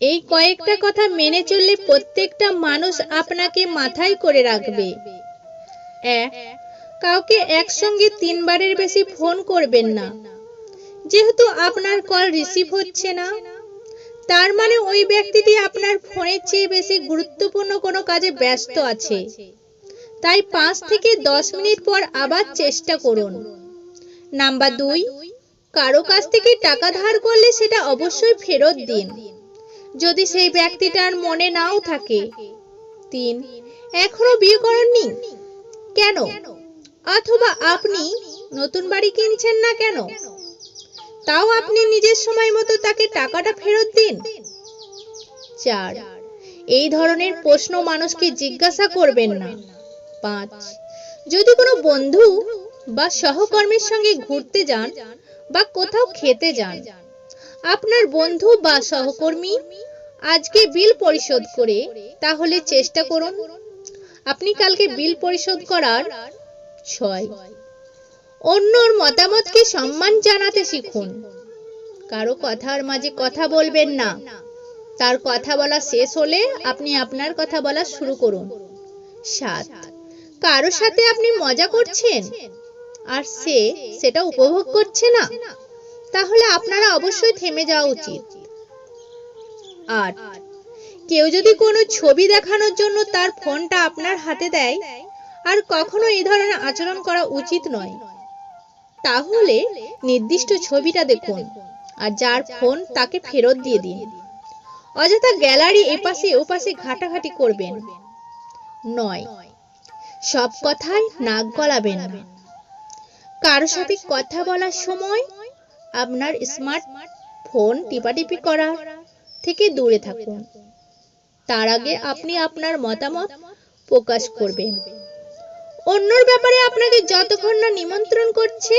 এই কয়েকটা কথা মেনে চললে প্রত্যেকটা মানুষ আপনাকে মাথায় করে রাখবে। এক কাউকে একসঙ্গে তিনবারের বেশি ফোন করবেন না। যেহেতু আপনার কল রিসিভ হচ্ছে না, তার মানে ওই ব্যক্তিটি আপনার ফোনের চেয়ে বেশি গুরুত্বপূর্ণ কোনো কাজে ব্যস্ত আছে। তাই পাঁচ থেকে দশ মিনিট পর আবার চেষ্টা করুন। নাম্বার দুই, কারও কাছ থেকে টাকা ধার করলে সেটা অবশ্যই ফেরত দিন। যদি সেই ব্যক্তিটার মনে নাও থাকে। তিন, এখনও বিয়ে করেননি? কেন? অথবা আপনি নতুন বাড়ি কিনছেন না কেন? তাও আপনি নিজের সময় মতো তাকে টাকাটা ফেরত দিন। চার, এই ধরনের প্রশ্ন মানুষকে জিজ্ঞাসা করবেন না। পাঁচ, যদি কোনো বন্ধু বা সহকর্মীর সঙ্গে ঘুরতে যান বা কোথাও খেতে যান আপনার বন্ধু বা সহকর্মী আজকে বিল পরিশোধ করে, তাহলে চেষ্টা করুন। আপনি কালকে বিল পরিশোধ করার ছয়। অন্যর মতামতকে সম্মান জানাতে শিখুন। কারও কথার মাঝে কথা বলবেন না। তার কথা বলা শেষ হলে আপনি আপনার কথা বলা শুরু করুন। সাত। কারও সাথে আপনি মজা করছেন? আর সে সেটা উপভোগ করছে না? তাহলে আপনারা অবশ্যই থেমে যাওয়া উচিত। আট। কেউ যদি কোনো ছবি দেখানোর জন্য তার ফোনটা আপনার হাতে দেয়, আর কখনো এই ধরনের আচরণ করা উচিত নয়, তাহলে নির্দিষ্ট ছবিটা দেখুন, আর যার ফোন তাকে ফেরত দিয়ে দিন। অযথা গ্যালারি এপাশে ওপাশে ঘাটাঘাটি করবেন। নয়। সব কথায় নাক গলাবেন কারও সাথে কথা বলার সময় আপনার স্মার্ট ফোন টিপাটিপি করা থেকে দূরে থাকুন। তার আগে আপনি আপনার মতামত প্রকাশ করবেন। অন্যর ব্যাপারে আপনাকে যতক্ষণ না নিমন্ত্রণ করছে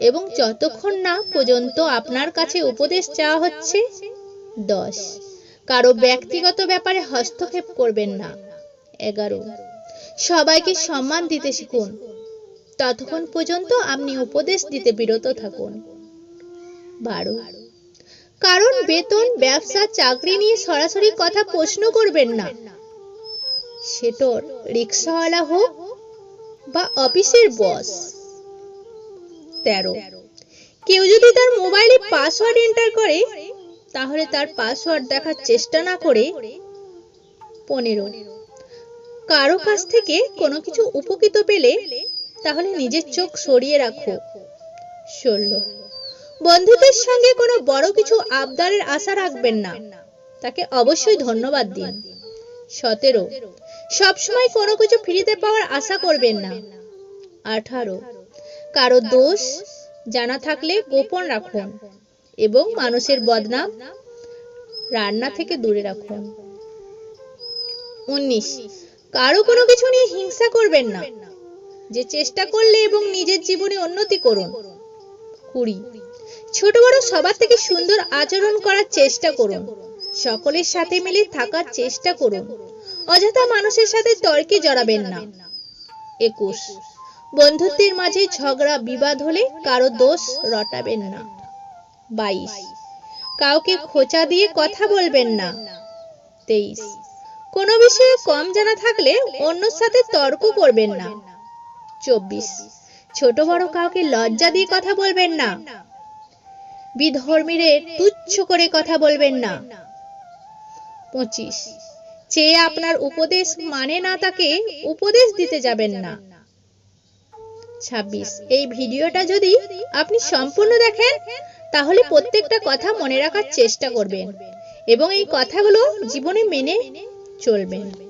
এবং যতক্ষণ না পর্যন্ত আপনার কাছে উপদেশ চাওয়া হচ্ছে, দশ। কারও ব্যক্তিগত ব্যাপারে হস্তক্ষেপ করবেন না। এগারো। সবাইকে সম্মান দিতে শিখুন। ততক্ষণ পর্যন্ত আপনি উপদেশ দিতে বিরত থাকুন। বারো। কারণ বেতন, ব্যবসা, চাকরি নিয়ে সরাসরি কথা প্রশ্ন করবেন না। সেটোর রিক্সাওয়ালা হোক বা অফিসের বস। তেরো। কেউ যদি তার মোবাইলে পাসওয়ার্ড এন্টার করে, তাহলে তার পাসওয়ার্ড দেখার চেষ্টা না করে। পনেরো। কারও কাছ থেকে কোনো কিছু উপকৃত পেলে, তাহলে নিজের চোখ সরিয়ে রাখো। ষোলো। বন্ধুদের সঙ্গে কোনো বড় কিছু আবদারের আশা রাখবেন না। তাকে অবশ্যই ধন্যবাদ দিন। সতেরো, সবসময় কোনো কিছু ফ্রিতে পাওয়ার আশা করবেন না। আঠারো, কারও দোষ জানা থাকলে গোপন রাখুন এবং মানুষের বদনাম রান্না থেকে দূরে রাখুন। উনিশ, কারও কোনো কিছু নিয়ে হিংসা করবেন না। যে চেষ্টা করলে এবং নিজের জীবনে উন্নতি করুন। কুড়ি ছোট বড় সবার থেকে সুন্দর আচরণ করার চেষ্টা করুন। সকলের সাথে মিলে থাকার চেষ্টা করুন। অযথা মানুষের সাথে তর্কে জড়াবেন না। একুশ। বন্ধুত্বের মাঝে ঝগড়া, বিবাদ হলে কারও দোষ রটাবেন না। বাইশ। কাউকে খোঁচা দিয়ে কথা বলবেন না। তেইশ। কোনো বিষয়ে কম জানা থাকলে অন্যর সাথে তর্ক করবেন না। চব্বিশ। ছোট বড় কাউকে লজ্জা দিয়ে কথা বলবেন না। বিধর্মীদের তুচ্ছ করে কথা বলবেন না। পঁচিশ। চেয়ে আপনার উপদেশ মানে না তাকে উপদেশ দিতে যাবেন না। ছাব্বিশ। এই ভিডিওটা যদি আপনি সম্পূর্ণ দেখেন, তাহলে প্রত্যেকটা কথা মনে রাখার চেষ্টা করবেন এবং এই কথাগুলো জীবনে মেনে চলবেন।